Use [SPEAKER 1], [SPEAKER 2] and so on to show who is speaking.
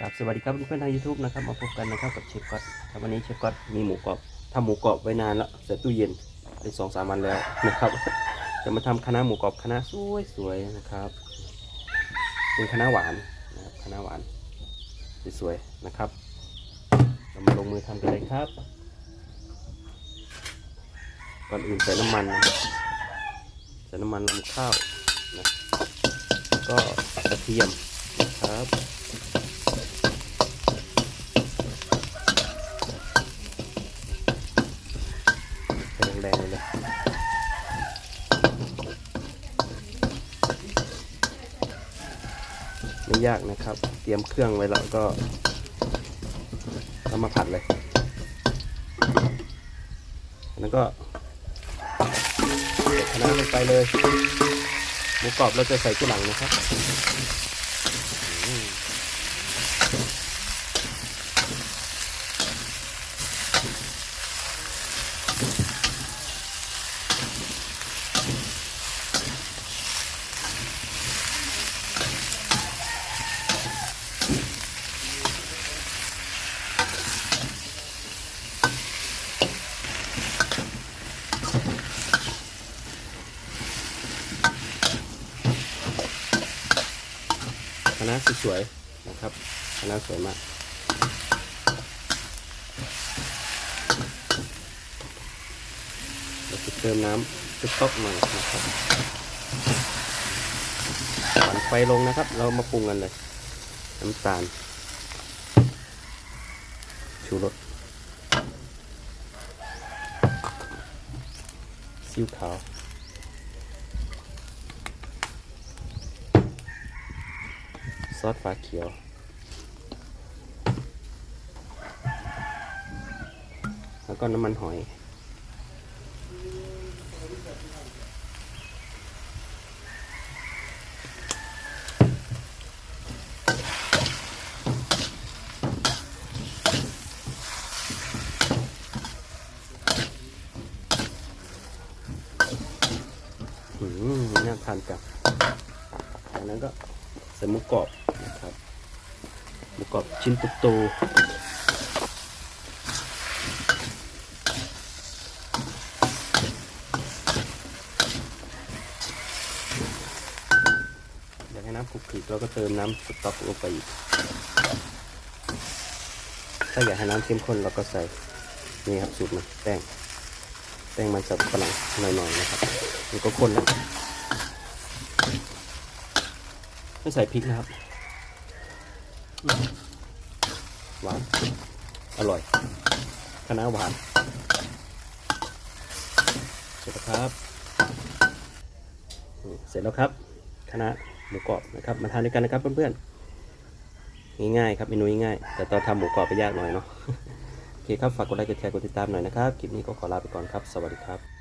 [SPEAKER 1] ครับสวัสดีครับเพื่อนๆทาง YouTube นะครับมาพบกันนะครับกับเชฟก๊อตครับวันนี้เชฟก๊อตมีหมูกรอบทำหมูกรอบไว้นานแล้วใส่ตู้เย็นเป็นสองสามวันแล้วนะครับจะมาทำคณะหมูกรอบคณะน้าสวยๆนะครับเป็นคณะหวานนะครับคณะหวานสวยๆนะครับ เรามาลงมือทำกันเลยครับก่อนอื่นใส่น้ำมันนะใส่น้ำมันลำข้าวนะก็กระเทียมนะครับ ใส่แรงๆเลย ไม่ยากนะครับ เตรียมเครื่องไว้แล้วก็เอามาผัดเลยแล้วก็ใส่คะน้าลงไปเลยหมูกรอบเราจะใส่ที่หลังนะครับ ณะสวยๆนะครับคณะสวยมากเราจะเติมน้ำซุปต๊อกหน่อยนะครับหวานไฟลงนะครับ เรามาปรุงกันเลย น้ำตาล ชูรสซีอิ๊วขาว อสฟ้าเขียว แล้วก็น้ำมันหอย อืมน่าทานจังจากนั้นก็ใส่หมูกรอบ หมูกรอบชิ้นโตๆอยากให้น้ำคลุกคลิกเราก็เติมน้ำสต๊อกลงไปอีก ถ้าอยากให้น้ำเข้มข้นเราก็ใส่ นี่ครับสูตรมันแป้ง แป้งมันจะฝรั่งหน่อยๆนะครับ มันก็ข้นแล้วไม่ใส่พริกนะครับ หวาน อร่อยคณะน้าหวานเสร็จแล้วครับเสร็จแล้วครับคณะหมูกรอบนะครับ มาทานด้วยกันนะครับเพื่อนๆง่ายๆครับเมนูง่ายๆแต่ตอนทำหมูกรอบไปยากหน่อยเนาะโอเคครับฝากกดไลค์กดแชร์กดติดตามหน่อยนะครับคลิปนี้ก็ขอลาไปก่อนครับ สวัสดีครับ